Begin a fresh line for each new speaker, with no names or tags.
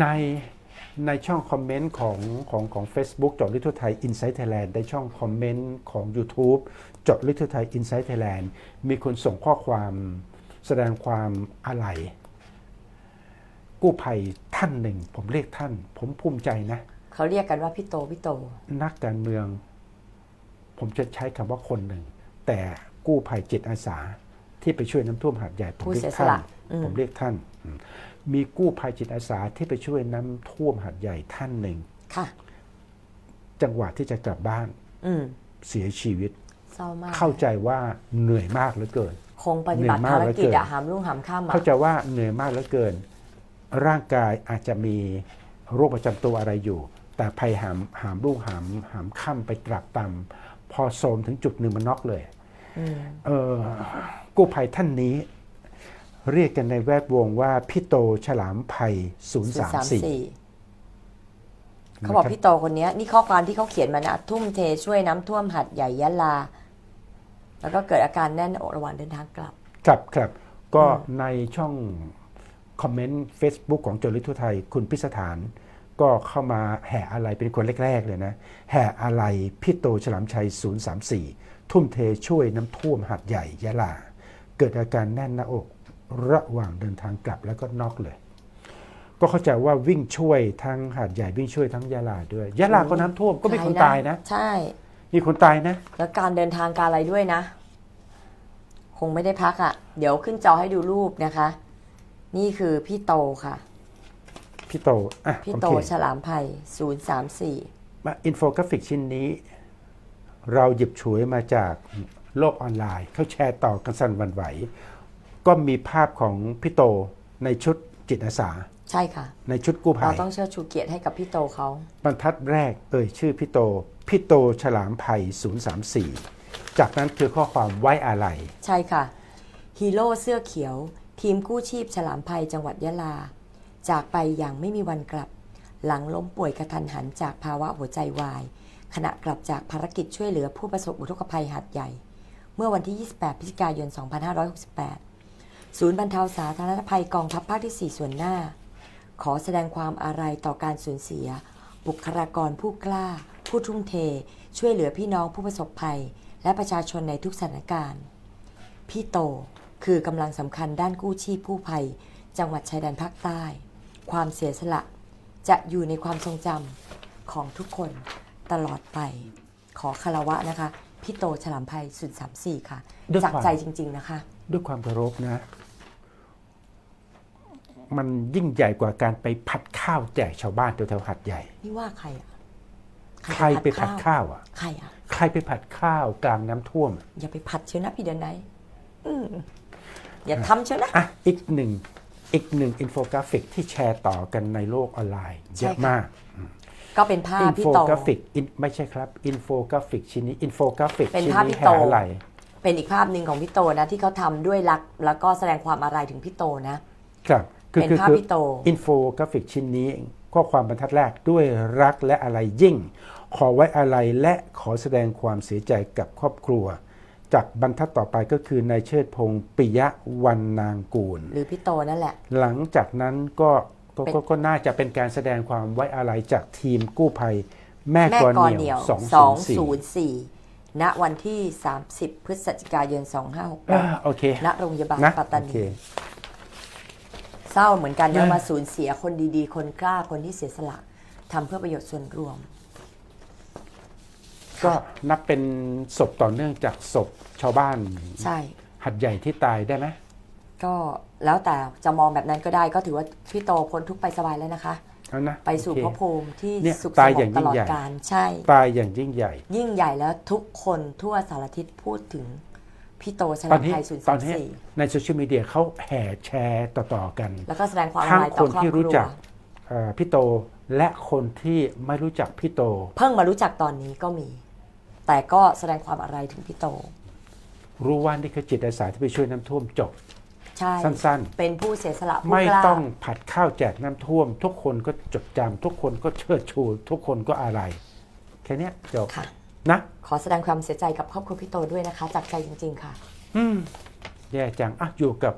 ในในช่องคอมเมนต์ของของของ Facebook เจาะลึกทั่วไทย Inside Thailand ในช่องคอมเมนต์ของ YouTube เจาะลึกทั่วไทย Inside Thailand มีคนส่งข้อความแสดงความอาลัยกู้ภัยท่านหนึ่ง ผมเรียกท่าน ผมภูมิใจนะ
เขาเรียกกันว่าพี่โต พี่โต
นักการเมือง ผมจะใช้คำว่าคนหนึ่ง แต่กู้ภัยจิตอาสา ที่ไปช่วยน้ำท่วมหาดใหญ่ผม
ผู้
เรีย
เสีย
ก
ส
ท่าน
ละอืม
ผมเรียกท่านอืมมีกู้ภัยจิตอาสาที่ไปช่วยน้ำท่วมหาดใหญ่ท่านหนึ่ง
ค่ะ
จังหวะที่จะกลับบ้าน
อืม
เสียชีวิต
เศร้ามาก
เข้าใจว่าเหนื่อยมากเหลือเกิน
คงปฏิบัติ
เหนื่อยมาก
ภารกิจ
เหลือเกิน
อะหามรุ่งหามข้ามอะ
เข้าใจว่าเหนื่อยมากเหลือเกิน ร่างกายอาจจะมีโรคประจำตัวอะไรอยู่ แต่ภัยหามหามรุ่งหามหามค่ำไปตรากตำพอโซมถึงจุดหนึ่งมันน็อกเลย
อืม
เออ กู้ภัยท่านนี้ เรียกกันในแวดวงว่าพี่โตฉลามภัย034
เขาบอกพี่โตคนเนี้ยนี่ข้อความที่เขาเขียนมานะทุ่มเทช่วยน้ำท่วมหัดใหญ่ยะลา แล้วก็เกิดอาการแน่นอกระหว่างเดินทางกลับ
ครับครับ ก็ในช่องคอมเมนต์ Facebook ของโจลิทั่วไทย คุณพิสถาน ก็เข้ามาแห่อะไรเป็นคนแรก ๆ เลยนะ แห่อะไรพี่โตฉลามชัย 034 ทุ่มเทช่วยน้ำท่วมหัดใหญ่ยะลา เกิดอาการแน่นหน้าอกระหว่างเดินทางกลับแล้วก็น็อกเลย ก็เข้าใจว่าวิ่งช่วยทั้งหาดใหญ่วิ่งช่วยทั้งยะลาด้วยยะลาก็น้ำท่วมก็มีคนตายนะ
ใช่
มีคนตายนะ
แล้วการเดินทางการอะไรด้วยนะ คงไม่ได้พักอะ่ะ เดี๋ยวขึ้นจอให้ดูรูปนะคะ นี่คือพี่โตค่ะ
พี่โตอะ
พี่
โอ
โต
เค
ฉลามภัยศูนย์สามสี่
มาอินโฟกราฟิกชิ้นนี้ เราหยิบฉวยมาจาก โลกออนไลน์เขาแชร์ต่อกันสั่นหวันไหว ก็มีภาพของพี่โตในชุดจิตอาสา
ใช่ค่ะ
ในชุดกู้ภั
เรา
ย
ต้องเชิดชูเกียรติให้กับพี่โตเขา
บรรทัดแรกเอ่ยชื่อพี่โตพี่โตฉลามภัย034 จากนั้นคือข้อความไว้อาลัย
ใช่ค่ะฮีโร่เสื้อเขียว ทีมกู้ชีพฉลามภัยจังหวัดยะลา จากไปอย่างไม่มีวันกลับ หลังล้มป่วยกระทันหันจากภาวะหัวใจวาย ขณะกลับจากภารกิจช่วยเหลือผู้ประสบอุทกภัยหาดใหญ่ เมื่อวันที่ 28 พฤศจิกายน 2568 ศูนย์บรรเทาสาธารณภัยกองทัพภาคที่ 4 ส่วนหน้า ขอแสดงความอาลัยต่อการสูญเสีย บุคลากรผู้กล้า ผู้ทุ่มเท ช่วยเหลือพี่น้องผู้ประสบภัย และประชาชนในทุกสถานการณ์ พี่โตคือกำลังสำคัญด้านกู้ชีพผู้ภัย จังหวัดชายแดนภาคใต้ ความเสียสละจะอยู่ในความทรงจำของทุกคนตลอดไป ขอคารวะนะคะ พี่โตฉลามภัยสุดสามสี่ค่ะ
ด้วย
จาก
ความ
ใจจริง ๆ นะคะ
ด้วยความเคารพนะ มันยิ่งใหญ่กว่าการไปผัดข้าวแจกชาวบ้านแถวๆหัดใหญ่
นี่ว่าใครอะ
ใครไปผัดข้าวอะ
ใครอะ
ใครไปผัดข้าวกลางน้ำท่วม
อย่าไปผัดเชียวนะพี่เดินไหนอืมอย่าทำเชียวนะ
อะอีกหนึ่งอีกหนึ่งอินโฟกราฟิกที่แชร์ต่อกันในโลกออนไลน์
ใช่
เยอะ
ค่ะ
มาก
ก็เป็นภาพ
อิน
พี่
โฟ
โต
กราฟิกอินไม่ใช่ครับ อินโฟกราฟิกชิ้นนี้อินโฟกราฟิก
เป็น
ชิ้น
ภาพ
นี้
พี่
แห่
โต
อะไร
เป็นอีกภาพหนึ่งของพี่โตนะที่เขาทำด้วยรัก แล้วก็แสดงความอาลัยถึงพี่โตนะ
ครับคือ
เป็น
คือ
ภาพ
คือ
พี่โต
อินโฟกราฟิกชิ้นนี้ ข้อความบรรทัดแรกด้วยรักและอะไรยิ่ง ขอไว้อะไรและขอแสดงความเสียใจกับครอบครัว จากบรรทัดต่อไปก็คือนายเชิดพงศ์ปิยะวันนางกูล
หรือพี่โตนั่นแหละ
หลังจากนั้นก็ ก็
เป็น
ก็ก็น่าจะเป็นการแสดงความไว้อาลัยจากทีมกู้ภัย แม่
แม่
ก
ก
อ
อ
เห
เห
นี
นี
ย
ยวว
204
204 ณวันที่ 30 พฤศจิกายน
อ่า
2568
โอเค
ณโรงพยาบาล
นะ
ปัตตา
โอ
นี
เค
เศร้าเหมือนกัน
เอ
นะ
อ
มาสูญเสียคนดีๆ คนกล้าคนที่เสียสละทำเพื่อประโยชน์ส่วนรวม
ก็นับเป็นศพต่อเนื่องจากศพชาวบ้าน
ใช่
หัดใหญ่ที่ตายได้ไหม
ก็แล้วแต่จะมองแบบนั้นก็ได้ก็ถือว่าพี่โตพ้นทุกข์ไปสบายแล้วนะคะ
เอานะ
ไปสู่
โอเค
ภพภูมิที่
เนี่ย
สุขส
ตาย
ง
อย่าง
บ
ยิ่
ต
ง
ลอด
ใหญ่
กาลใช่
ตายอย่างยิ่งใหญ่
ยิ่งใหญ่แล้วทุกคนทั่วสารทิศพูดถึงพี่โตฉ
ตอ
ลานม
นี้
ไทยศูนย์
ตอ
สานม
นี้
สี่
ในโซเชียลมีเดียเขาแห่แชร์ต่อ ๆ กัน
แล้วก็แสดงความอา
ทั้ง
ลัย
ค
ต่อนครอบ
ที่
ค
รู้
รัว
จักเอ่อพี่โตและคนที่ไม่รู้จักพี่โต
เพิ่งมารู้จักตอนนี้ก็มี แต่ก็แสดงความอาลัยถึงพี่โต
รู้ว่านี่คือจิตอาสาที่ไปช่วยน้ำท่วมจบ
ใช่
สั้น
เป็นผู้เสียสละ
ๆ
ผู้
ไม่
กล้า
ต้องผัดข้าวแจกน้ำท่วม ทุกคนก็จดจำทุกคนก็เชิดชู ทุกคนก็อะไร แค่เนี้ยจบ
ค่ะ
นะ
ขอแสดงความเสียใจกับครอบครัวพี่โตด้วยนะคะ จากใจจริง ๆ ค่ะ
อืม แย่จังอะอยู่กับ